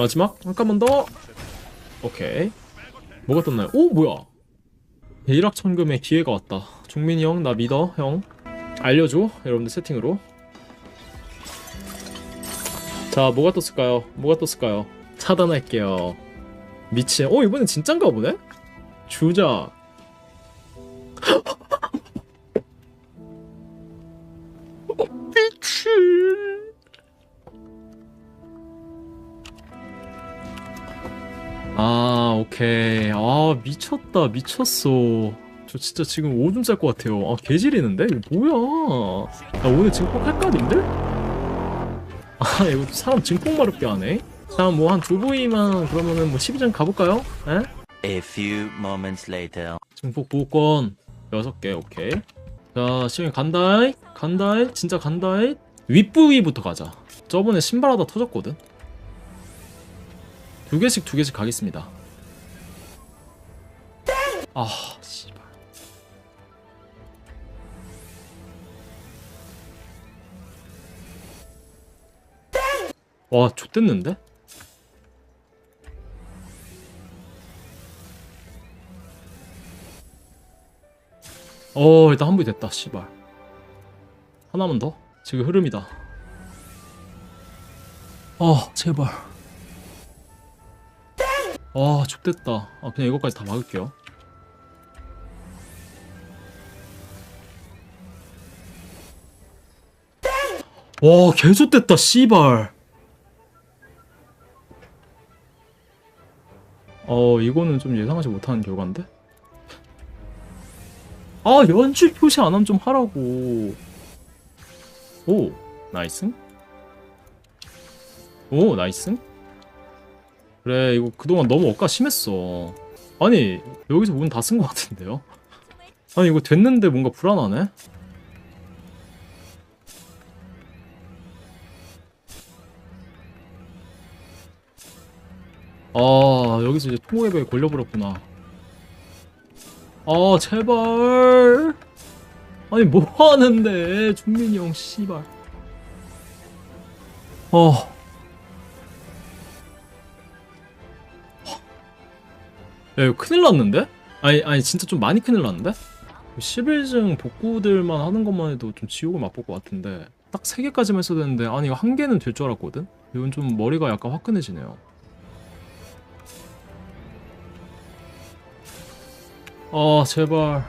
마지막? 한 칸만 더. 오케이. 뭐가 떴나요? 오 뭐야? 일확천금의 기회가 왔다. 종민이 형 나 믿어 형. 알려줘 여러분들 세팅으로. 자 뭐가 떴을까요? 뭐가 떴을까요? 차단할게요. 미친. 어 이번엔 진짠가 보네? 주자 아 오케이. 아 미쳤다. 미쳤어. 저 진짜 지금 오줌 쌀 것 같아요. 아 개지리는데? 이거 뭐야? 나 오늘 증폭 할까 님들? 아 이거 사람 증폭 마렵게 하네. 자뭐한 두 부위만 그러면은 뭐 12점 가볼까요? 에? A few moments later. 증폭 보호권 6개 오케이. 자 시영이 간다이? 간다이? 진짜 간다이? 윗부위부터 가자. 저번에 신발 하다 터졌거든. 두 개씩 두 개씩 가겠습니다 아 씨발. 와 좆됐는데? 어 일단 한 부위 됐다 씨발. 하나만 더? 지금 흐름이다. 아 제발. 아 족됐다. 아 그냥 이거까지 다 막을게요 와 개좆됐다 씨발. 어 이거는 좀 예상하지 못하는 결과인데? 아 연출 표시 안 하면 좀 하라고. 오 나이스. 오 나이스. 그래 이거 그동안 너무 억까 심했어. 아니 여기서 문 다 쓴 것 같은데요? 아니 이거 됐는데 뭔가 불안하네 아 여기서 이제 통호회복에 걸려버렸구나 아 제발 아니 뭐 하는데 준민이 형 씨발 어 야, 이거 큰일 났는데? 아니, 아니, 진짜 좀 많이 큰일 났는데? 11증 복구들만 하는 것만 해도 좀 지옥을 맛볼 것 같은데, 딱 3개까지만 했어야 되는데, 아니, 이거 한 개는 될 줄 알았거든? 이건 좀 머리가 약간 화끈해지네요. 아, 제발.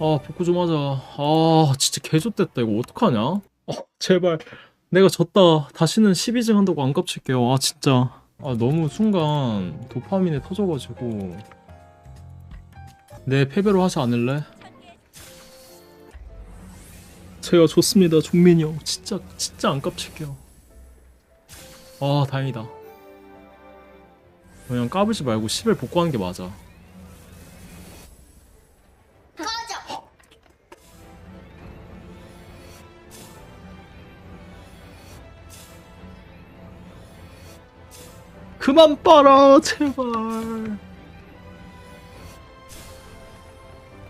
아, 복구 좀 하자. 아, 진짜 개좆됐다. 이거 어떡하냐? 아, 제발. 내가 졌다. 다시는 12증 한다고 안 깝칠게요. 아 진짜. 아 너무 순간 도파민에 터져가지고 내 패배로 하지 않을래? 제가 좋습니다, 종민이 형. 진짜 진짜 안 깝칠게요. 아 다행이다. 그냥 까불지 말고 10을 복구하는 게 맞아. 그만 빨아 제발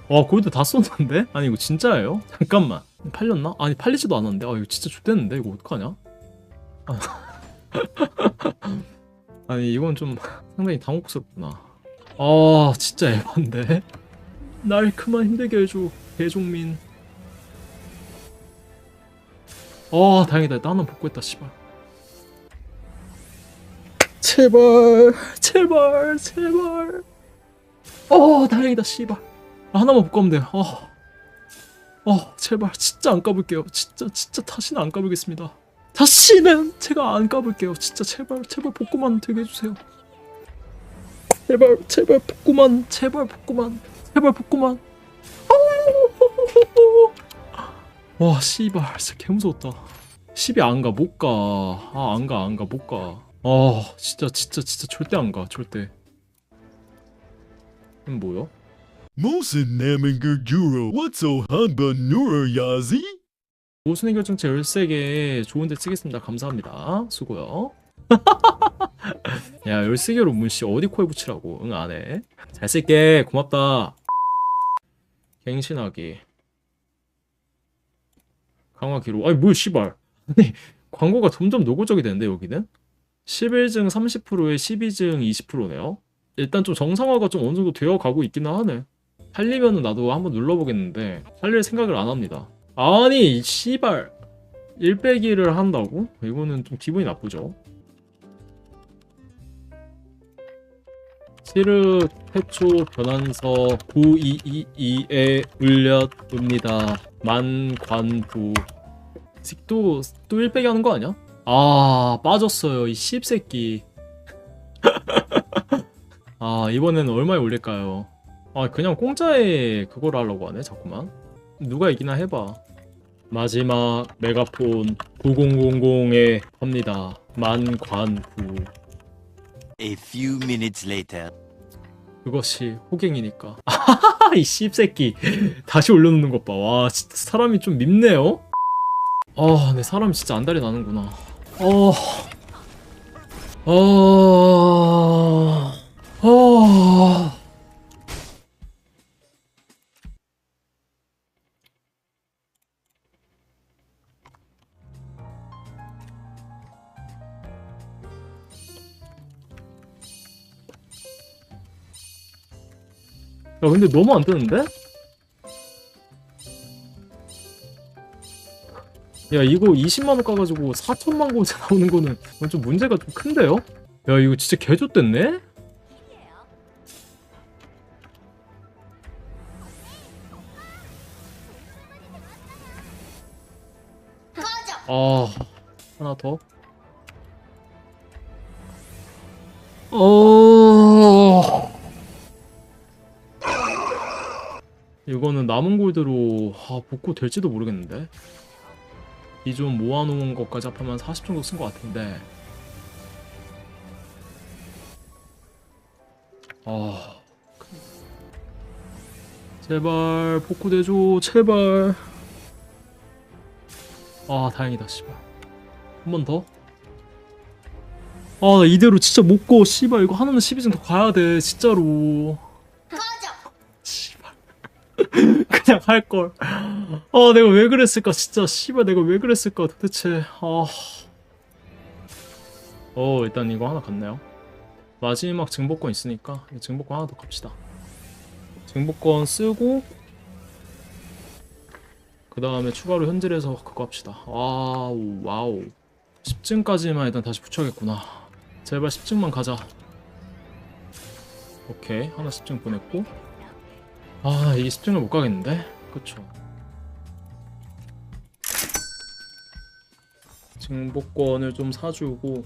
와 골드 다 썼는데? 아니 이거 진짜예요? 잠깐만 팔렸나? 아니 팔리지도 않았는데 아 이거 진짜 좋댔는데 이거 어떡하냐? 아. 아니 이건 좀 상당히 당혹스럽구나. 아 진짜 에반데? 날 그만 힘들게 해줘 대종민. 아 다행이다. 일단 하나 복구했다 씨발. 제발 제발 제발. 어 다행이다 씨발. 아, 하나만 못 가면 돼어 어, 제발. 진짜 안 까불게요. 진짜 진짜 다시는 안 까불겠습니다 다시는 제가 안 까불게요. 진짜 제발 제발 복구만 되게 해주세요. 제발 제발 복구만 제발 복구만 제발 복구만. 와 씨발 진짜 개 무서웠다. 10이 안 가 못 가 아 안 가 안 가 못 가. 아 진짜 진짜 진짜 절대 안 가 절대. 뭐야? 무슨 내민그 주로? What's 한번 누르야지? 우순위 결정체 13개 좋은데 쓰겠습니다. 감사합니다. 수고요. 야 13개로 문씨 어디 코에 붙이라고 응 안해. 잘 쓸게. 고맙다. 갱신하기. 강화 기록 아니 뭐야 씨발. 아니 광고가 점점 노골적이 되는데 여기는? 11증 30%에 12증 20%네요. 일단 좀 정상화가 좀 어느 정도 되어 가고 있기는 하네. 팔리면은 나도 한번 눌러보겠는데 팔릴 생각을 안 합니다. 아니 이 씨발 1 빼기를 한다고? 이거는 좀 기분이 나쁘죠. 시르 태초 변환서 9222에 울렸습니다. 만관부 또, 또 1빼기 하는 거 아니야? 아 빠졌어요 이 씹새끼 아 이번에는 얼마에 올릴까요? 아 그냥 공짜에 그걸 하려고 하네 자꾸만 누가 이기나 해봐 마지막 메가폰 9000에 합니다. 만관부 A few minutes later. 그것이 호갱이니까. 이 씹새끼. 다시 올려놓는 것 봐 와 진짜 사람이 좀 밉네요? 아 내 사람이 진짜 안달이 나는구나. 어... 어... 야 근데 너무 안 뜨는데? 야 이거 20만원 까가지고 4천만 고자 나오는 거는 좀 문제가 좀 큰데요? 야 이거 진짜 개좋댔네? 아 하나 더 어... 이거는 남은 골드로 아, 복구 될지도 모르겠는데? 기존 모아놓은 것까지 합하면 40 정도 쓴 것 같은데. 아. 제발 복구 돼줘 제발. 아 다행이다 씨발. 한 번 더? 아나 이대로 진짜 못고 씨발. 이거 하나는 12점 더 가야 돼 진짜로 그냥 할걸. 아 내가 왜 그랬을까? 진짜 씨발 내가 왜 그랬을까? 도대체 아... 어 일단 이거 하나 갔네요. 마지막 증복권 있으니까 이 증복권 하나 더 갑시다. 증복권 쓰고 그 다음에 추가로 현질해서 그거 합시다. 와우 와우. 10층까지만 일단 다시 붙여야겠구나. 제발 10층만 가자. 오케이 하나 10층 보냈고 아 이게 10층을 못 가겠는데? 그쵸. 증복권을 좀 사주고.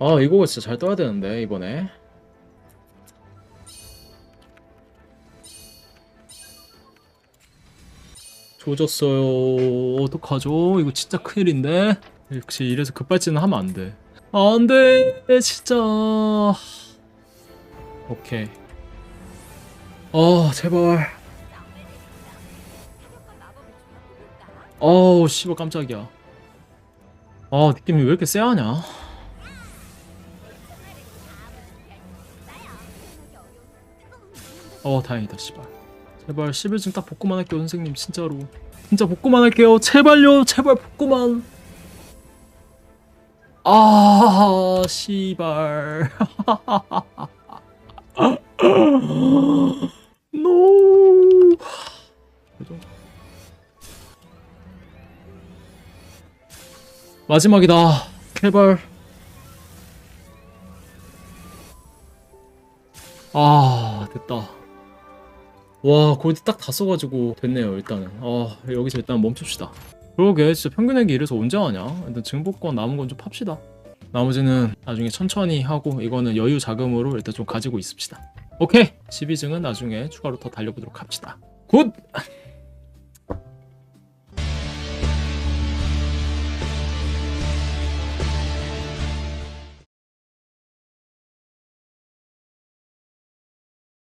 아 이거 진짜 잘 떠야 되는데 이번에. 조졌어요. 어떡하죠? 이거 진짜 큰일인데? 역시 이래서 급발진은 하면 안 돼. 안 돼 진짜 오케이. 아 제발. 어우 씨발 깜짝이야. 아 느낌이 왜 이렇게 쎄하냐? 어 다행이다 씨발. 제발 11층 딱 복구만 할게요 선생님 진짜로. 진짜 복구만 할게요. 제발요 제발 복구만. 아 씨발 노 그래도 마지막이다. 제발. 아 됐다. 와 골드 딱 다 써가지고 됐네요 일단은. 아 여기서 일단 멈춥시다. 그러게 진짜 평균액이 이래서 언제 하냐? 일단 증복권 남은 건 좀 팝시다. 나머지는 나중에 천천히 하고 이거는 여유 자금으로 일단 좀 가지고 있읍시다 오케이. 12증은 나중에 추가로 더 달려보도록 합시다. 굿